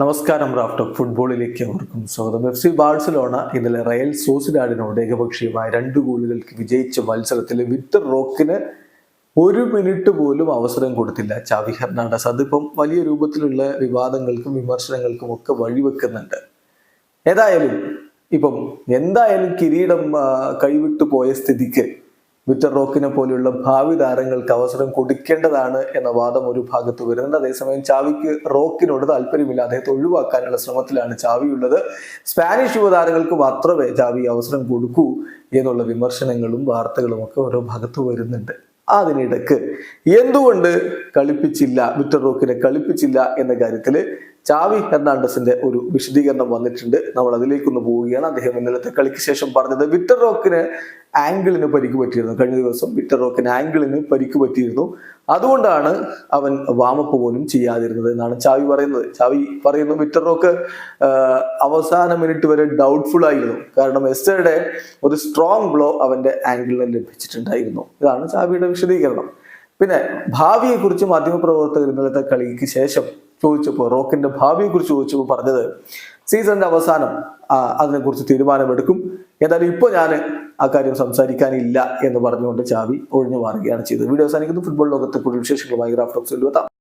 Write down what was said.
നമസ്കാരം റാഫ്റ്റർ ഫുട്ബോളിലേക്ക് അവർക്കും സ്വാഗതം. എഫ് സി ബാഴ്സലോണ ഇന്നലെ റയൽ സോസിഡാഡിനോട് ഏകപക്ഷീയമായ രണ്ട് ഗോളുകൾക്ക് വിജയിച്ച മത്സരത്തിൽ വിക്ടർ റോക്കിന് ഒരു മിനിറ്റ് പോലും അവസരം കൊടുത്തില്ല. Xavi Hernandez. അതിപ്പം വലിയ രൂപത്തിലുള്ള വിവാദങ്ങൾക്കും വിമർശനങ്ങൾക്കും ഒക്കെ വഴിവെക്കുന്നുണ്ട്. ഏതായാലും ഇപ്പം എന്തായാലും കിരീടം കൈവിട്ടു പോയ സ്ഥിതിക്ക് വിക്ടർ റോക്കിനെ പോലെയുള്ള ഭാവി താരങ്ങൾക്ക് അവസരം കൊടുക്കേണ്ടതാണ് എന്ന വാദം ഒരു ഭാഗത്ത് വരുന്നുണ്ട്. അതേസമയം ചാവിക്ക് റോക്കിനോട് താല്പര്യമില്ല. അദ്ദേഹത്തെ ഒഴിവാക്കാനുള്ള ശ്രമത്തിലാണ് ചാവിയുള്ളത് സ്പാനിഷ് യുവതാരങ്ങൾക്ക് മാത്രമേ ചാവി അവസരം കൊടുക്കൂ എന്നുള്ള വിമർശനങ്ങളും വാർത്തകളും ഒക്കെ ഓരോ ഭാഗത്ത് വരുന്നുണ്ട്. അതിനിടക്ക് എന്തുകൊണ്ട് കളിപ്പിച്ചില്ല? വിറ്റർ റോക്കിനെ കളിപ്പിച്ചില്ല എന്ന കാര്യത്തിൽ ചാവി ഹെർണാണ്ടസിന്റെ ഒരു വിശദീകരണം വന്നിട്ടുണ്ട്. നമ്മൾ അതിലേക്കൊന്ന് പോവുകയാണ്. അദ്ദേഹം ഇന്നലത്തെ കളിക്ക് ശേഷം പറഞ്ഞത് വിറ്റർ റോക്കിന് ആംഗിളിന് പരിക്ക് പറ്റിയിരുന്നു. കഴിഞ്ഞ ദിവസം വിറ്റർ റോക്കിന് ആംഗിളിന് പരിക്ക് പറ്റിയിരുന്നു. അതുകൊണ്ടാണ് അവൻ വാമപ്പ് പോലും ചെയ്യാതിരുന്നത് എന്നാണ് ചാവി പറയുന്നത്. ചാവി പറയുന്നു വിറ്റർ റോക്ക് അവസാന മിനിറ്റ് വരെ ഡൗട്ട്ഫുൾ ആയിരുന്നു. കാരണം എസ്റ്ററുടെ ഒരു സ്ട്രോങ് ബ്ലോ അവന്റെ ആംഗിളിന് ലഭിച്ചിട്ടുണ്ടായിരുന്നു. ഇതാണ് ചാവിയുടെ വിശദീകരണം. പിന്നെ ഭാവിയെക്കുറിച്ച് മാധ്യമപ്രവർത്തകർ ഇന്നലത്തെ കളിക്ക് ശേഷം ചോദിച്ചപ്പോൾ റോക്കിന്റെ ഭാവിയെക്കുറിച്ച് ചോദിച്ചപ്പോൾ പറഞ്ഞത് സീസണിന്റെ അവസാനം അതിനെക്കുറിച്ച് തീരുമാനമെടുക്കും. എന്തായാലും ഇപ്പോൾ ഞാൻ ആ കാര്യം സംസാരിക്കാനില്ല എന്ന് പറഞ്ഞുകൊണ്ട് ചാവി ഒഴിഞ്ഞു മാറുകയാണ് ചെയ്തത്. വീഡിയോ അവസാനിക്കുന്നു. ഫുട്ബോൾ ലോകത്തെ കൂടുതൽ വിശേഷങ്ങളുമായി ഗ്രാഫ് ഗ്രാഫ്റ്റോക്സിൽ എത്താം.